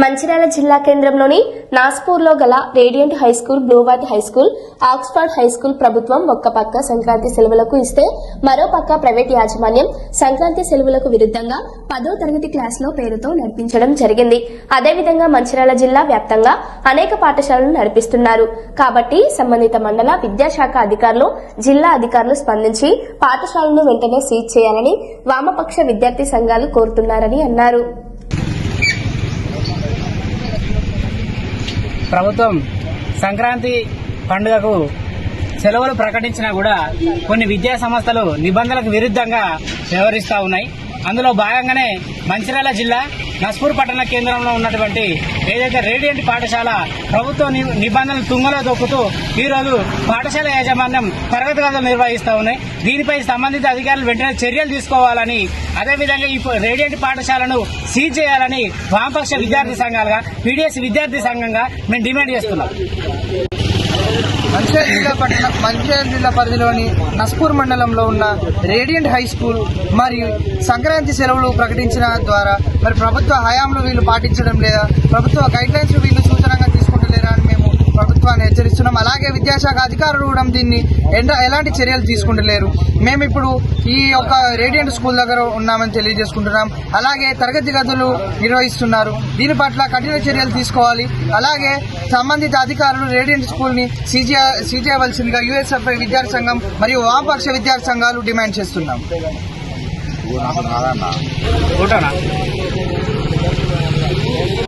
మంచిర్యాల జిల్లా కేంద్రంలోని నాస్పూర్లో గల radiant high school బ్లూవాట్ high school Oxford high school ప్రభుత్వం ఒక్క పక్క సంక్రాంతి సెలవులకు ఇస్తే మరో పక్క ప్రైవేట్ యాజమాన్యం సంక్రాంతి సెలవులకు విరుద్ధంగా పదో తరగతి క్లాసులో పేరుతో నడిపించడం జరిగింది. అదేవిధంగా మంచిర్యాల జిల్లా వ్యాప్తంగా అనేక పాఠశాలలు నడిపిస్తున్నారు. కాబట్టి సంబంధిత మండల విద్యాశాఖ అధికారులు జిల్లా అధికారులు స్పందించి పాఠశాలను వెంటనే సీజ్ చేయాలని వామపక్ష విద్యార్థి సంఘాలు కోరుతున్నారని అన్నారు. ప్రభుత్వం సంక్రాంతి పండుగకు సెలవులు ప్రకటించినా కూడా కొన్ని విద్యా సంస్థలు నిబంధనలకు విరుద్ధంగా వ్యవహరిస్తూ ఉన్నాయి. అందులో భాగంగానే మంచిర్యాల జిల్లా నస్పూర్ పట్టణ కేంద్రంలో ఉన్నటువంటి ఏదైతే రేడియంట్ పాఠశాల ప్రభుత్వ ని- నిబంధనలు తుంగలో దొక్కుతూ ఈరోజు పాఠశాల యాజమాన్యం తరగతి గదులు నిర్వహిస్తూ ఉన్నాయి. దీనిపై సంబంధిత అధికారులు వెంటనే చర్యలు తీసుకోవాలని అదేవిధంగా ఈ రేడియంట్ పాఠశాలను సీజ్ చేయాలని వామపక్ష విద్యార్థి సంఘాలుగా పీడిఎస్ విద్యార్థి సంఘంగా మేము డిమాండ్ చేస్తున్నాం. మంచిర్యాల జిల్లా పట్టణ మంచిర్యాల జిల్లా పరిధిలోని నస్పూర్ మండలంలో ఉన్న రేడియంట్ హై స్కూల్ మరియు సంక్రాంతి సెలవులు ప్రకటించిన ద్వారా మరి ప్రభుత్వ హయాంలో వీళ్ళు పాటించడం లేదా ప్రభుత్వ గైడ్ లైన్స్ వీళ్ళు సూచనగా తీసుకుంటలేరా అని మేము ప్రభుత్వాన్ని హెచ్చరిస్తున్నాం అలాగే విద్యాశాఖ అధికారులు కూడా దీన్ని ఎండ- ఎలాంటి చర్యలు తీసుకుంటలేరు. మేము ఇప్పుడు ఈ యొక్క రేడియంట్ స్కూల్ దగ్గర ఉన్నామని తెలియజేసుకుంటున్నాం. అలాగే తరగతి గదులు నిర్వహిస్తున్నారు. దీని పట్ల కఠిన చర్యలు తీసుకోవాలి. అలాగే సంబంధిత అధికారులు రేడియంట్ స్కూల్ని సీజేయవలసిందిగా సీజ్ యుఎస్ఎఫ్ఐ విద్యార్థి సంఘం మరియు వామపక్ష విద్యార్థి సంఘాలు డిమాండ్ చేస్తున్నాం.